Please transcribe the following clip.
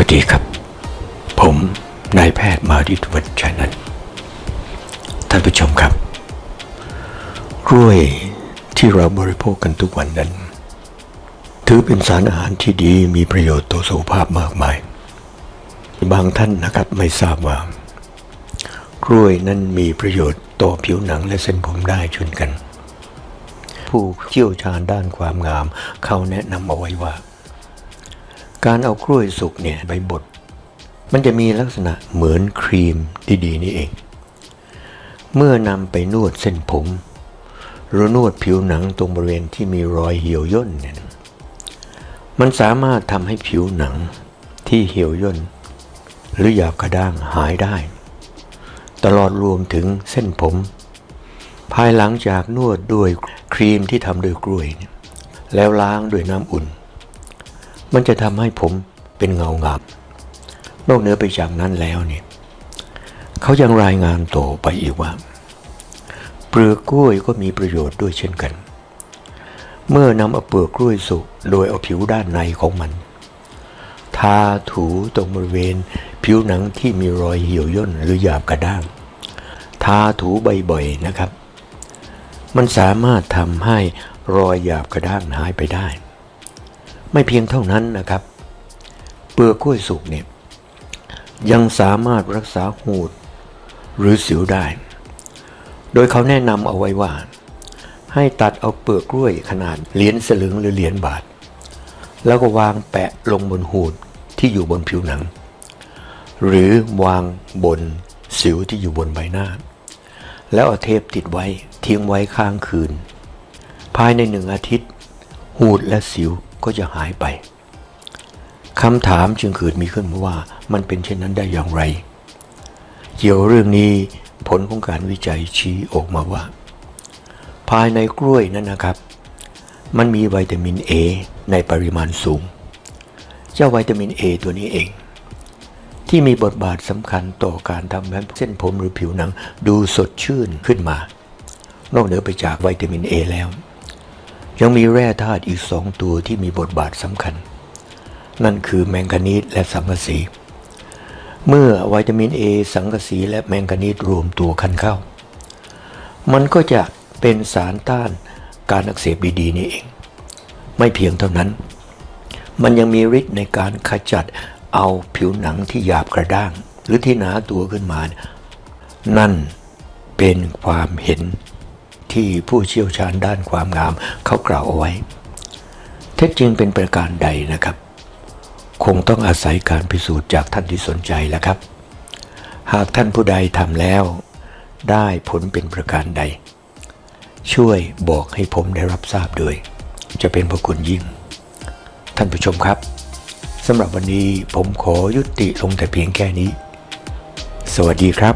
วัสดีครับ ผมนายแพทย์มาดิตวัชชัยนันท์ท่านผู้ชมครับกล้วยที่เราบริโภคกันทุกวันนั้น ถือเป็นสารอาหารที่ดีมีประโยชน์ต่อสุขภาพมากมาย บางท่านนะครับไม่ทราบว่า กล้วยนั้นมีประโยชน์ต่อผิวหนังและเส้นผมได้เช่นกัน ผู้เชี่ยวชาญด้านความงาม เขาแนะนำเอาไว้ว่า การเอากล้วยสุกเนี่ยไปบด มันจะมีลักษณะเหมือนครีมดีๆนี่เอง เมื่อนำไปนวดเส้นผมหรือนวดผิวหนังตรงบริเวณที่มีรอยเหี่ยวย่นเนี่ยมันสามารถทำให้ผิวหนังที่เหี่ยวย่น หรือหยาบกระด้างหายได้ ตลอดรวมถึงเส้นผม ภายหลังจากนวดด้วยครีมที่ทำด้วยกล้วยเนี่ยแล้วล้างด้วยน้ำอุ่น มันจะทำให้ผมเป็นเงางามนอกเหนือไปจากนั้นแล้วเนี่ยเขายังรายงานต่อไปอีกว่า เปลือกกล้วยก็มีประโยชน์ด้วยเช่นกัน เมื่อนำเอาเปลือกกล้วยสุกโดยเอาผิวด้านในของมัน ทาถูตรงบริเวณ ผิวหนังที่มีรอยเหี่ยวย่นหรือหยาบกระด้าง ทาถูบ่อยๆนะครับ มันสามารถทำให้รอยหยาบกระด้างหายไปได้ ไม่เพียงเท่านั้นนะครับ เปลือกกล้วยสุกเนี่ยยังสามารถรักษาหูดหรือสิวได้ โดยเขาแนะนำเอาไว้ว่า ให้ตัดเอาเปลือกกล้วยขนาดเหรียญสลึงหรือเหรียญบาท แล้วก็วางแปะลงบนหูดที่อยู่บนผิวหนัง หรือวางบนสิวที่อยู่บนใบหน้า แล้วเอาเทปติดไว้ทิ้งไว้ข้างคืน ภายในหนึ่งอาทิตย์ หูดและสิว ก็จะหายไปคำถามจึงเกิดมีขึ้นมาว่ามันเป็นเช่นนั้นได้อย่างไร เกี่ยวเรื่องนี้ผลของการวิจัยชี้ออกมาว่า ภายในกล้วยนั้นนะครับ มันมีวิตามิน A ในปริมาณสูง เจ้าวิตามิน A ตัวนี้เอง ที่มีบทบาทสำคัญต่อการทำให้เส้นผมหรือผิวหนังดูสดชื่นขึ้นมา นอกเหนือไปจากวิตามิน A แล้ว ยังมีแร่ธาตุอีกสองตัวที่มีบทบาทสำคัญ นั่นคือแมงกานีสและสังกะสี เมื่อวิตามิน A สังกะสีและแมงกานีสรวมตัวกันเข้า มันก็จะเป็นสารต้านการอักเสบดีๆนี่เอง ไม่เพียงเท่านั้น มันยังมีฤทธิ์ในการขจัดเอาผิวหนังที่หยาบกระด้าง หรือที่หนาตัวขึ้นมา นั่นเป็นความเห็น ที่ผู้เชี่ยวชาญด้านความงามเขากล่าวเอาไว้ เท็จจริงเป็นประการใดนะครับ คงต้องอาศัยการพิสูจน์จากท่านที่สนใจแล้วครับ หากท่านผู้ใดทำแล้ว ได้ผลเป็นประการใด ช่วยบอกให้ผมได้รับทราบด้วย จะเป็นพระคุณยิ่ง ท่านผู้ชมครับสำหรับวันนี้ผมขอยุติลงแต่เพียงแค่นี้ สวัสดีครับ